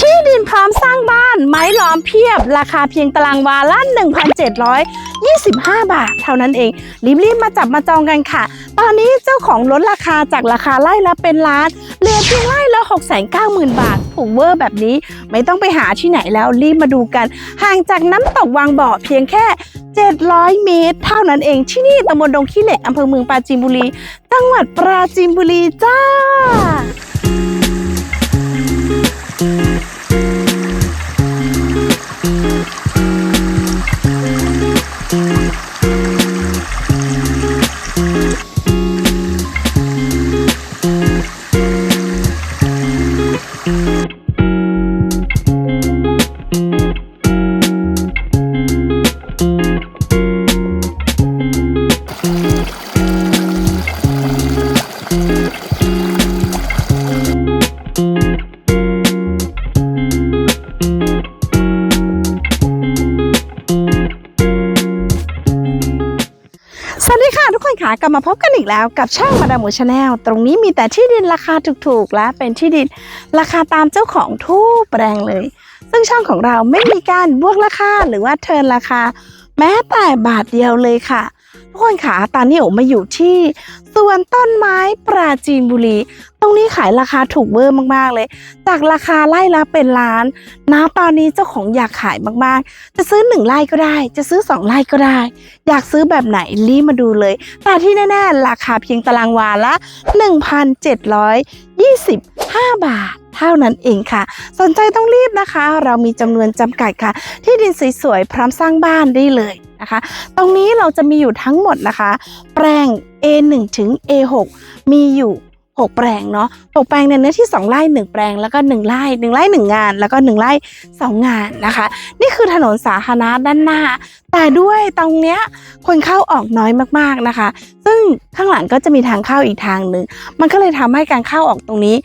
ที่ดินพร้อมสร้างบ้าน ไม้ล้อมเพียบ ราคาเพียงตารางวาละ1,725 บาท เท่านั้นเอง รีบๆมาจับมาจองกันค่ะ ตอนนี้เจ้าของลดราคาจากราคาไร่ละเป็นล้านเหลือเพียงไร่ละ690,000 บาทถูกเวอร์แบบนี้ ไม่ต้องไปหาที่ไหนแล้วรีบมาดูกัน ห่างจากน้ำตกวังบ่อเพียงแค่ 700 เมตร เท่านั้นเองที่นี่ตำบลดงขี้เหล็กอำเภอเมืองปราจีนบุรี จังหวัดปราจีนบุรีจ้า กลับมาพบกันอีกแล้วกับช่องมาดามหมูชาแนลตรงนี้มีแต่ที่ดินราคาถูกๆ และเป็นที่ดินราคาตามเจ้าของทุกแปลงเลย ซึ่งช่องของเราไม่มีการบวกราคาหรือว่าเทิร์นราคา แม้แต่บาทเดียวเลยค่ะ ทุกคนค่ะตอนนี้โอมาอยู่ที่สวนต้นไม้ปราจีนบุรี ตรงนี้ขายราคาถูกเวอร์มากๆเลย จากราคาไล่ละเป็นล้านนะตอนนี้เจ้าของอยากขายมากๆ จะซื้อหนึ่งไร่ก็ได้ จะซื้อสองไร่ก็ได้ อยากซื้อแบบไหนรีบมาดูเลย แต่ที่แน่ๆ ราคาเพียงตารางวาละ 1,725 บาท เท่านั้นเองค่ะ สนใจต้องรีบนะคะ เรามีจำนวนจำกัดค่ะ ที่ดินสวยๆพร้อมสร้างบ้านได้เลยนะคะ ตรงนี้เราจะมีอยู่ทั้งหมดนะคะ แปลง A1 ถึง A6 มีอยู่6แปลงเนาะ6แปลงในเนื้อที่ 2ไร่1 แปลงแล้วก็ 1ไร่1ไร่1งาน แล้วก็ 1ไร่2 งานนะคะ นี่คือถนนสาธารณะด้านหน้า แต่ด้วยตรงเนี้ยคนเข้าออกน้อยมากๆนะคะ ซึ่งข้างหลังก็จะมีทางเข้าอีกทางหนึ่งมันก็เลยทำให้การเข้าออกตรงนี้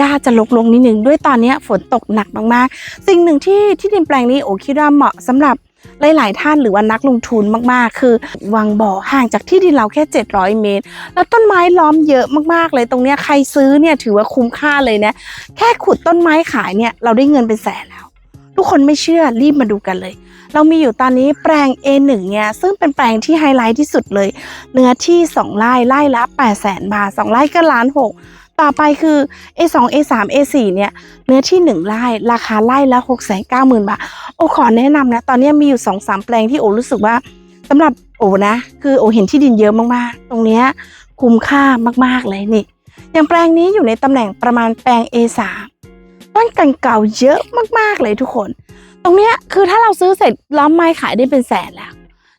ยาจะลกลงนิดนึงด้วยตอนนี้ฝนตกหนักมากๆ สิ่งหนึ่งที่ที่ดินแปลงนี้โอคิดว่าเหมาะสำหรับหลาย ๆ ท่านหรือว่านักลงทุนมากๆ คือวังบ่อห่างจากที่ดินเราแค่ 700 เมตร แล้วต้นไม้ล้อมเยอะมากๆ เลยตรงเนี้ยใครซื้อเนี่ยถือว่าคุ้มค่าเลยนะ แค่ขุดต้นไม้ขายเนี่ยเราได้เงินเป็นแสนแล้ว ทุกคนไม่เชื่อรีบมาดูกันเลย เรามีอยู่ตอนนี้แปลง A1 เนี่ยซึ่งเป็นแปลงที่ไฮไลท์ที่สุดเลย เนื้อที่ 2 ไร่ไร่ละ 8 0 0 0 0 0 บาท 2 ไร่ก็ล้านหก ต่อไปคือ A2 A3 A4 เนี่ยเนื้อที่ 1ไร่ราคาไร่ละ6 9 0 0 0 0 บาท โอขอแนะนำนะ ตอนนี้มีอยู่ 2-3 แปลงที่โอรู้สึกว่าสำหรับโอนะ คือโอเห็นที่ดินเยอะมากๆ ตรงเนี้ยคุ้มค่ามากๆเลยนี่ อย่างแปลงนี้อยู่ในตำแหน่งประมาณแปลง A3 ต้นกันเก่าเยอะมากๆเลยทุกคน ตรงเนี้ยคือถ้าเราซื้อเสร็จล้อมไม้ขายได้เป็นแสนแล้ว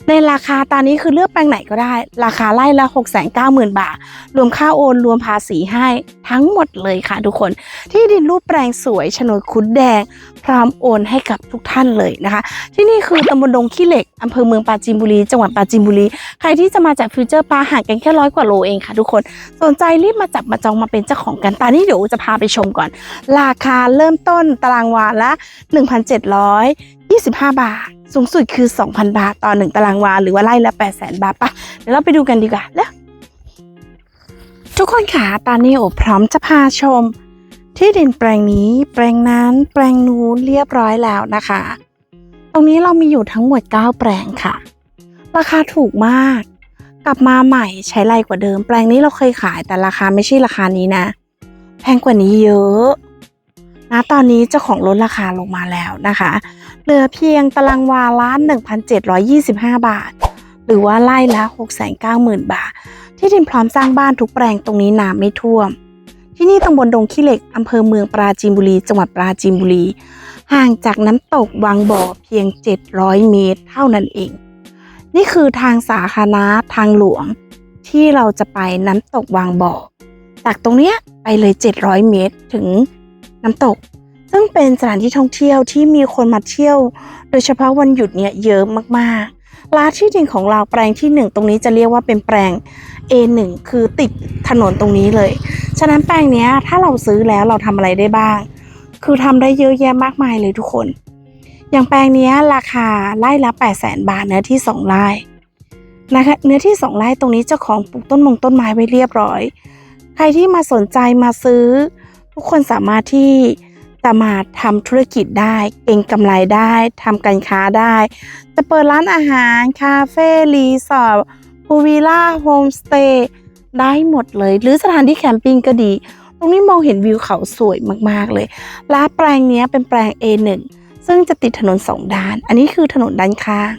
ในราคาตอนนี้คือเลือกแปลงไหนก็ได้ ราคาไล่ละ 6 9 0 0 0 0 บาท รวมค่าโอนรวมภาษีให้ทั้งหมดเลยค่ะทุกคน ที่ดินรูปแปลงสวยโฉนดคุดแดง พร้อมโอนให้กับทุกท่านเลยนะคะ ที่นี่คือตำบลดงขี้เหล็กอำเภอเมืองปราจีนบุรี จังหวัดปราจีนบุรี ใครที่จะมาจากฟิวเจอร์ปาห่างกันแค่ร้อยกว่าโลเองค่ะทุกคน สนใจรีบมาจับมาจองมาเป็นเจ้าของกันตอนนี้เดี๋ยวจะพาไปชมก่อน ราคาเริ่มต้นตารางวาละ 25 บาท สูงสุดคือ 2,000 บาท ต่อ 1 ตารางวา หรือว่าไร่ละ800,000 บาทปะเดี๋ยวเราไปดูกันดีกว่าแล้วทุกคนค่ะตอนนี้โอพร้อมจะพาชม ที่ดินแปลงนี้ แปลงนั้น แปลงนู้นเรียบร้อยแล้วนะคะ ตรงนี้เรามีอยู่ทั้งหมด 9 แปลงค่ะ ราคาถูกมาก กลับมาใหม่ใช้ไรกว่าเดิม แปลงนี้เราเคยขายแต่ราคาไม่ใช่ราคานี้นะ แพงกว่านี้เยอะ นะตอนนี้เจ้าของลดราคาลงมาแล้วนะคะ เหลือเพียงตารางวาละ1,725 บาท หรือว่าไร่ละ690,000 บาท ที่ดินพร้อมสร้างบ้านทุกแปลงตรงนี้น้ำไม่ท่วม ที่นี่ตำบลดงขี้เหล็กอำเภอเมืองปราจีนบุรี จังหวัดปราจีนบุรี ห่างจากน้ำตกวังบ่อเพียง 700 เมตร เท่านั้นเอง นี่คือทางสาธารณะทางหลวง ที่เราจะไปน้ำตกวังบ่อจากตรงเนี้ยไปเลย 700 เมตรถึง น้ำตก ซึ่งเป็นสถานที่ท่องเที่ยวที่มีคนมาเที่ยว โดยเฉพาะวันหยุดเนี่ยเยอะมากๆราที่ดินของเราแปลงที่ 1 ตรงนี้จะเรียกว่าเป็นแปลง A1 คือติดถนนตรงนี้เลย ฉะนั้นแปลงนี้ถ้าเราซื้อแล้วเราทำอะไรได้บ้าง คือทำได้เยอะแยะมากมายเลยทุกคน อย่างแปลงนี้ราคาไร่ละ8 0 0 0 0 0 บาทเนื้อที่ 2 ไร่นะคะเนื้อที่ 2 ไร่ตรงนี้เจ้าของปลูกต้นมงต้นไม้ไว้เรียบร้อย ใครที่มาสนใจมาซื้อ ทุกคนสามารถที่จะมาทำธุรกิจได้เก่งกำไรได้ทำการค้าได้ จะเปิดร้านอาหาร คาเฟ่รีสอร์ทพูวิลล่าโฮมสเตย์ได้หมดเลย หรือสถานที่แคมปิ้งก็ดี ตรงนี้มองเห็นวิวเขาสวยมากๆเลย และแปลงนี้เป็นแปลง A1 ซึ่งจะติดถนนสองด้าน อันนี้คือถนนด้านข้าง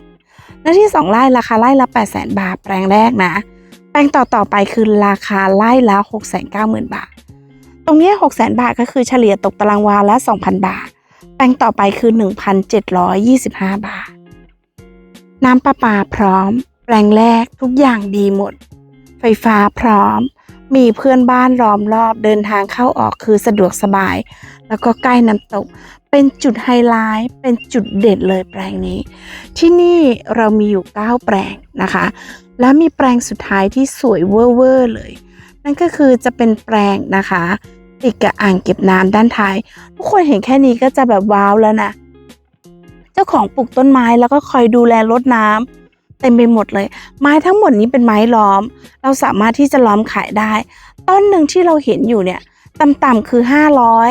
หน้าที่ 2 ไร่ราคาไร่ละ 8 0 0 0 0 0 บาท แปลงแรกนะ แปลงต่อต่อๆไปคือราคาไร่ละ 6 9 0 0 0 0 บาท รงนี้6 0 0 0 0 บาทก็คือเฉลี่ยตกตารางวาละ 2,000 บาท แปลงต่อไปคือ 1,725 บาท น้ำประปาพร้อม แปลงแรกทุกอย่างดีหมด ไฟฟ้าพร้อม มีเพื่อนบ้านล้อมรอบเดินทางเข้าออกคือสะดวกสบาย แล้วก็ใกล้น้ำตก เป็นจุดไฮไลท์ เป็นจุดเด่นเลยแปลงนี้ ที่นี่เรามีอยู่ 9 แปลงนะคะ แล้วมีแปลงสุดท้ายที่สวยเวอร์เลย นั่นก็คือจะเป็นแปลงนะคะ ติดกับอ่างเก็บน้ำด้านท้าย ทุกคนเห็นแค่นี้ก็จะแบบว้าวแล้วนะ เจ้าของปลูกต้นไม้แล้วก็คอยดูแลรดน้ำเต็มไปหมดเลย ไม้ทั้งหมดนี้เป็นไม้ล้อม เราสามารถที่จะล้อมขายได้ ต้นหนึ่งที่เราเห็นอยู่เนี่ยต่ำๆคือ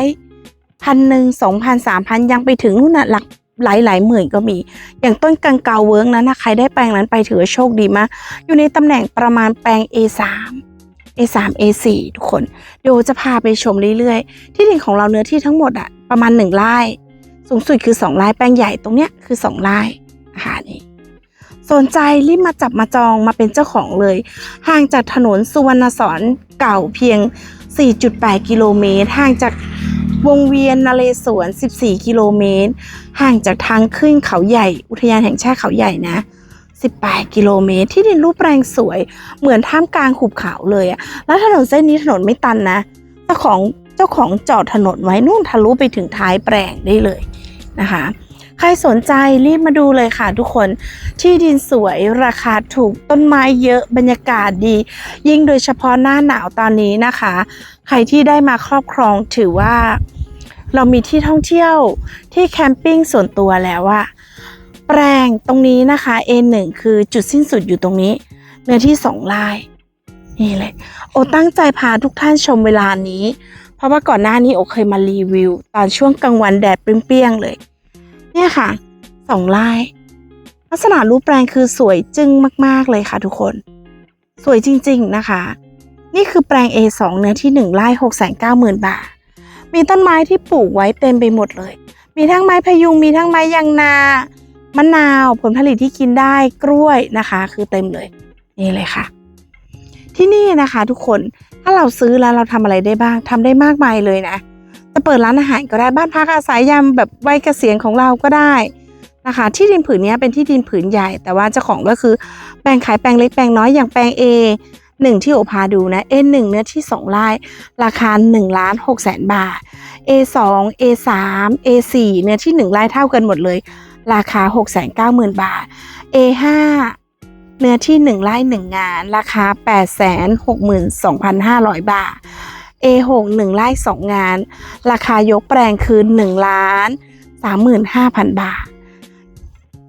500พันหนึ่งสองพันสามพันยังไปถึงนู่นน่ะหลักหลายหลายหมื่นก็มี อย่างต้นกังเกาเวิร์กนั้นนะใครได้แปลงนั้นไปถือโชคดีมาก อยู่ในตำแหน่งประมาณแปลง A3 A3 A4 ทุกคนเดี๋ยวจะพาไปชมเรื่อยๆ ที่ดินของเราเนื้อที่ทั้งหมดอะประมาณ1ไร่สูงสุดคือ2ไร่แปลงใหญ่ตรงเนี้ยคือ2ไร่นะคะนี่สนใจรีบมาจับมาจองมาเป็นเจ้าของเลย ห่างจากถนนสุวรรณสอนเก่าเพียง 4.8 กิโลเมตร ห่างจากวงเวียนนเรศวร14 กิโลเมตร ห่างจากทางขึ้นเขาใหญ่ อุทยานแห่งชาติเขาใหญ่นะ 18 กิโลเมตร ที่ดินรูปแปลงสวย เหมือนท่ามกลางหุบเขาเลยอะแล้วถนนเส้นนี้ถนนไม่ตันนะเจ้าของเจ้าของจอดถนนไว้นู่นทะลุไปถึงท้ายแปลงได้เลยนะคะ ใครสนใจรีบมาดูเลยค่ะทุกคนที่ดินสวยราคาถูกต้นไม้เยอะบรรยากาศดี ยิ่งโดยเฉพาะหน้าหนาวตอนนี้นะคะ ใครที่ได้มาครอบครองถือว่าเรามีที่ท่องเที่ยวที่แคมปิ้งส่วนตัวแล้วอะ แปลงตรงนี้นะคะ A1 คือจุดสิ้นสุดอยู่ตรงนี้ เนื้อที่2ไร่นี่เลย โอตั้งใจพาทุกท่านชมเวลานี้ เพราะว่าก่อนหน้านี้โอเคยมารีวิว ตอนช่วงกลางวันแดดเปรี้ยงๆเลย เนี่ยค่ะสองไร่ลักษณะรูปแปลงคือสวยจึ้งมากๆเลยค่ะทุกคน สวยจริงๆนะคะ นี่คือแปลง A2 เนื้อที่ 1 ไร่690,000 บาท มีต้นไม้ที่ปลูกไว้เต็มไปหมดเลย มีทั้งไม้พยุง มีทั้งไม้ยางนา มะนาวผลผลิตที่กินได้กล้วยนะคะ คือเต็มเลยนี่เลยค่ะ ที่นี่นะคะ ทุกคนถ้าเราซื้อแล้วเราทำอะไรได้บ้างทำได้มากมายเลยนะจะเปิดร้านอาหารก็ได้บ้านพักอาศัยยามแบบวัยเกษียณของเราก็ได้นะคะ ที่ดินผืนนี้เป็นที่ดินผืนใหญ่ แต่ว่าเจ้าของก็คือแปลงขายแปลงเล็กแปลงน้อยอย่างแปลง A หนึ่งที่โอพาดูนะ A หนึ่งเนื้อที่2ไร่ราคา1ล้าน6แสนบาท A 2 A 3 A 4เนื้อที่1ไร่เท่ากันหมดเลย ราคา 6 9 0 0 0 0 บาท A 5 เนื้อที่ 1ไร่1 งาน ราคา 8 6 2 5 0 0 บาท A 6 1ไร่2 งาน ราคายกแปลงคือ1ล้าน35,000 บาท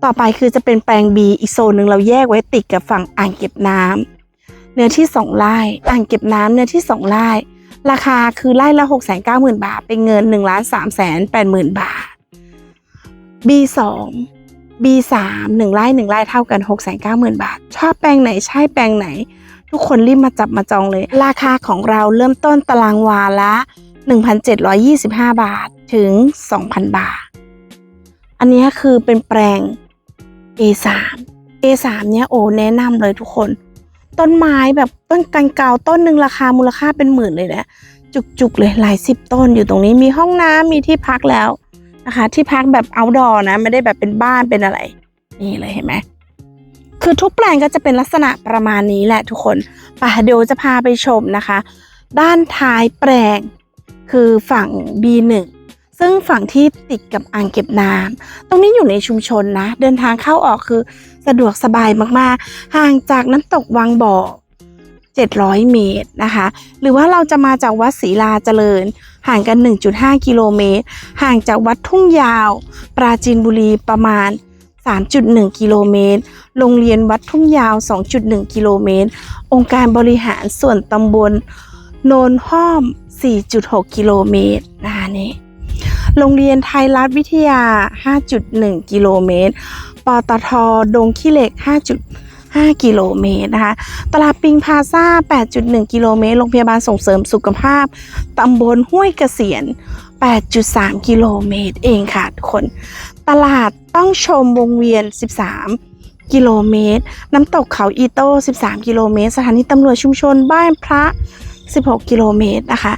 ต่อไปคือจะเป็นแปลง B อีกโซนหนึ่งเราแยกไว้ติดกับฝั่งอ่างเก็บน้ำเนื้อที่ 2ไร่อ่างเก็บน้ำเนื้อที่ 2ไร่ราคาคือไร่ละ 690,000 บาท เป็นเงิน1ล้าน380,000 บาท B 2 B 3 1ไร่1ไร่เท่ากัน 690,000 บาท ชอบแปลงไหนใช่แปลงไหน ทุกคนรีบมาจับมาจองเลย ราคาของเราเริ่มต้นตารางวาละ 1,725 บาทถึง 2,000 บาท อันนี้คือเป็นแปลง A3 A3 เนี่ยโอ้แนะนำเลยทุกคน ต้นไม้แบบต้นกันเกาต้นหนึ่งราคามูลค่าเป็นหมื่นเลยนะจุกๆเลยหลายสิบต้นอยู่ตรงนี้มีห้องน้ำมีที่พักแล้ว นะคะ ที่พักแบบ outdoor นะ ไม่ได้แบบเป็นบ้านเป็นอะไร นี่เลยเห็นไหมคือทุกแปลงก็จะเป็นลักษณะประมาณนี้แหละทุกคนป่ะเดี๋ยวจะพาไปชมนะคะ ด้านท้ายแปลงคือฝั่ง B1 ซึ่งฝั่งที่ติดกับอ่างเก็บน้ำตรงนี้อยู่ในชุมชนนะ เดินทางเข้าออกคือสะดวกสบายมากๆ ห่างจากน้ำตกวังบ่อ 700 เมตรนะคะ หรือว่าเราจะมาจากวัดศรีลาเจริญ ห่างกัน 1.5 กิโลเมตร ห่างจากวัดทุ่งยาว ปราจีนบุรีประมาณ 3.1 กิโลเมตร โรงเรียนวัดทุ่งยาว 2.1 กิโลเมตร องค์การบริหารส่วนตำบลโนนห้อม 4.6 กิโลเมตรนะคะนี่โรงเรียนไทยรัฐวิทยา 5.1 กิโลเมตร ปตท ดงขี้เหล็ก 5 กิโลเมตรนะคะ ตลาดปิงพาซ่า8.1 กิโลเมตร โรงพยาบาลส่งเสริมสุขภาพ ตำบลห้วยเกษียณ 8.3 กิโลเมตรเองค่ะทุกคน ตลาดต้องชมวงเวียน 13กิโลเมตร น้ำตกเขาอีโต้ 13 กิโลเมตร สถานีตำรวจชุมชนบ้านพระ 16 กิโลเมตรนะคะ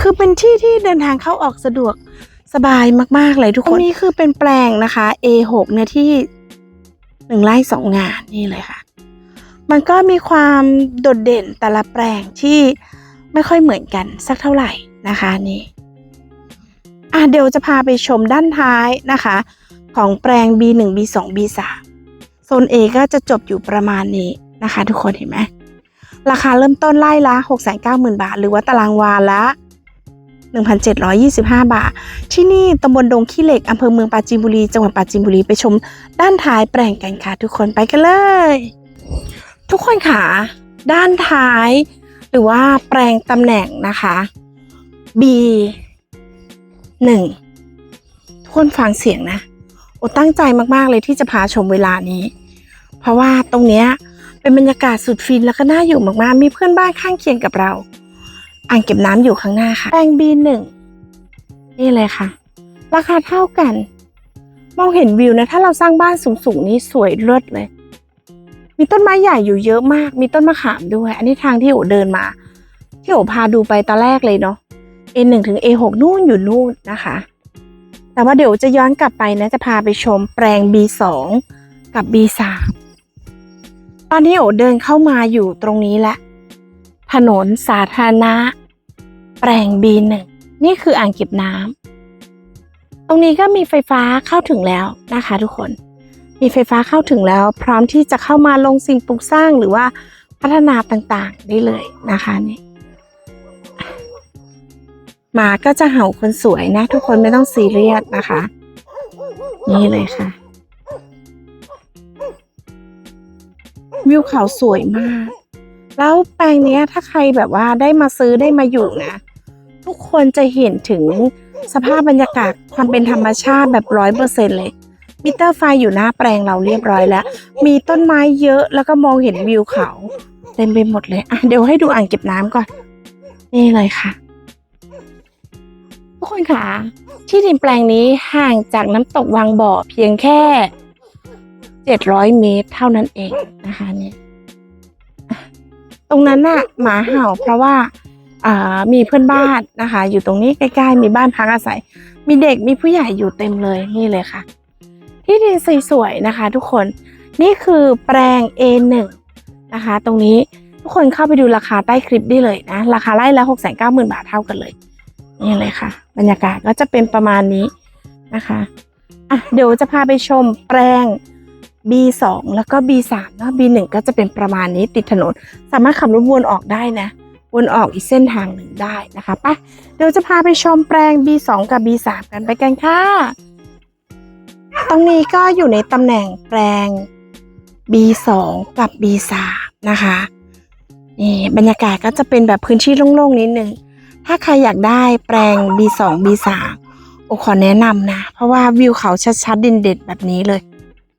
คือเป็นที่ที่เดินทางเข้าออกสะดวกสบายมาก ๆ เลยทุกคน ตรงนี้คือเป็นแปลงนะคะ A6 เนื้อที่หนึ่งไร่สองงานนี่เลยค่ะ มันก็มีความโดดเด่นแต่ละแปลงที่ไม่ค่อยเหมือนกันสักเท่าไหร่นะคะนี่อะเดี๋ยวจะพาไปชมด้านท้ายนะคะ ของแปลง B1 B2 B3 โซน A ก็จะจบอยู่ประมาณนี้นะคะ ทุกคนเห็นไหมราคาเริ่มต้นไล่ละ 690,000 บาท หรือว่าตารางวาละ 1,725 บาท ที่นี่ตำบลดงขี้เหล็กอำเภอเมืองปราจีนบุรี จังหวัดปราจีนบุรี ไปชมด้านท้ายแปลงกันค่ะ ทุกคนไปกันเลย ทุกคนค่ะด้านท้าย หรือว่าแปลงตำแหน่งนะคะ B 1ทุกคนฟังเสียงนะโอตั้งใจมากๆเลยที่จะพาชมเวลานี้ เพราะว่าตรงเนี้ยเป็นบรรยากาศสุดฟินแล้วก็น่าอยู่มากๆ มีเพื่อนบ้านข้างเคียงกับเรา อ่างเก็บน้ำอยู่ข้างหน้าค่ะ แปลง B1 นี่เลยค่ะ ราคาเท่ากัน มองเห็นวิวนะ ถ้าเราสร้างบ้านสูงๆนี่สวยเลิศเลย มีต้นไม้ใหญ่อยู่เยอะมาก มีต้นมะขามด้วย อันนี้ทางที่โอเดินมา ที่โอพาดูไปตอนแรกเลยเนาะ A1 ถึง A6 นู่นอยู่นู่นนะคะ แต่ว่าเดี๋ยวจะย้อนกลับไปนะจะพาไปชมแปลง B2 กับ B3 ตอนนี้โอเดินเข้ามาอยู่ตรงนี้แหละ ถนนสาธารณะ แปลง B1 นี่คืออ่างเก็บน้ำตรงนี้ก็มีไฟฟ้าเข้าถึงแล้วนะคะทุกคน มีไฟฟ้าเข้าถึงแล้ว พร้อมที่จะเข้ามาลงสิ่งปลูกสร้างหรือว่าพัฒนาต่างๆได้เลยนะคะนี่หมาก็จะเห่าคนสวยนะ ทุกคนไม่ต้องซีเรียสนะคะ นี่เลยค่ะ วิวเขาสวยมาก แล้วแปลงนี้ถ้าใครแบบว่าได้มาซื้อได้มาอยู่นะ ทุกคนจะเห็นถึงสภาพบรรยากาศความเป็นธรรมชาติแบบร้อยเปอร์เซ็นเลย มิเตอร์ไฟอยู่หน้าแปลงเราเรียบร้อยแล้ว มีต้นไม้เยอะแล้วก็มองเห็นวิวเขา เต็มไปหมดเลยอะเดี๋ยวให้ดูอ่างเก็บน้ำก่อน นี่เลยค่ะ ทุกคนค่ะ ที่ดินแปลงนี้ห่างจากน้ำตกวังบ่อเพียงแค่700เมตรเท่านั้นเองนะคะเนี่ยตรงนั้นน่ะหมาเห่าเพราะว่าอ่ามีเพื่อนบ้านนะคะ อยู่ตรงนี้ใกล้ๆ มีบ้านพักอาศัย มีเด็กมีผู้ใหญ่อยู่เต็มเลยนี่เลยค่ะ ที่ดินสวยๆนะคะ ทุกคนนี่คือแปลง A1 นะคะ ตรงนี้ทุกคนเข้าไปดูราคาใต้คลิปได้เลยนะ ราคาไล่ละ690,000บาทเท่ากันเลยนี่เลยค่ะ บรรยากาศก็จะเป็นประมาณนี้นะคะอะเดี๋ยวจะพาไปชมแปลง B2 แล้วก็ B3 เนาะ B1 ก็จะเป็นประมาณนี้ติดถนน สามารถขับรถวนออกได้นะวนออกอีกเส้นทางหนึ่งได้นะคะไปะเดี๋ยวจะพาไปชมแปลง B2 กับ B3 กันไปกันค่ะ ตรงนี้ก็อยู่ในตำแหน่งแปลง B2 กับ B3 นะคะนี่บรรยากาศก็จะเป็นแบบพื้นที่โล่งๆนิดนึง ถ้าใครอยากได้แปลง B2 B3 โอขอแนะนำนะ เพราะว่าวิวเขาชัดๆดินเด่นๆแบบนี้เลย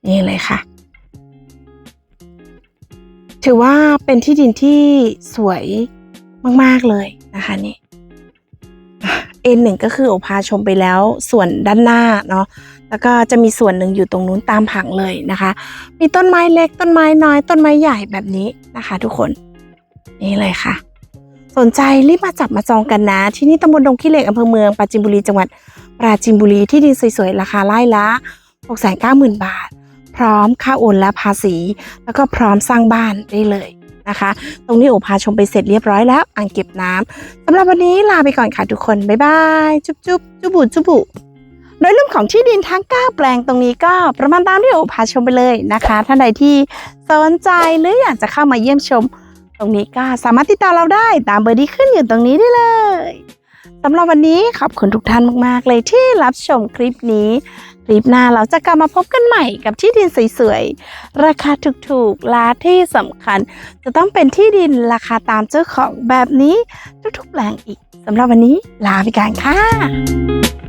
นี่เลยค่ะ ถือว่าเป็นที่ดินที่สวยมากๆเลยนะคะนี่เอ็นหนึ่งก็คือโอพาชมไปแล้วส่วนด้านหน้าเนาะ แล้วก็จะมีส่วนหนึ่งอยู่ตรงนู้นตามผังเลยนะคะ มีต้นไม้เล็กต้นไม้น้อยต้นไม้ใหญ่แบบนี้นะคะ ทุกคนนี่เลยค่ะ สนใจรีบมาจับมาจองกันนะ ที่นี่ตำบลดงขี้เหล็กอำเภอเมืองปราจีนบุรีจังหวัดปราจีนบุรีที่ดินสวยๆราคาไร่ละ690,000 บาท พร้อมค่าโอนและภาษี แล้วก็พร้อมสร้างบ้านได้เลยนะคะ ตรงนี้โอพาชมไปเสร็จเรียบร้อยแล้ว อ่างเก็บน้ำสำหรับวันนี้ลาไปก่อนค่ะทุกคน บ๊ายบาย จุ๊บจุ๊บจุบุจุบุ โดยเรื่องของที่ดินทั้ง 9 แปลงตรงนี้ก็ประมาณตามที่โอพาชมไปเลยนะคะ ท่านใดที่สนใจหรืออยากจะเข้ามาเยี่ยมชม ตรงนี้ก็สามารถติดตามเราได้ตามเบอร์ที่ขึ้นอยู่ตรงนี้ได้เลยสำหรับวันนี้ขอบคุณทุกท่านมากๆ เลยที่รับชมคลิปนี้ คลิปหน้าเราจะกลับมาพบกันใหม่กับที่ดินสวยๆ ราคาถูกๆและที่สำคัญ จะต้องเป็นที่ดินราคาตามเจ้าของแบบนี้ทุกๆแปลงอีกสำหรับวันนี้ลาไปก่อนค่ะ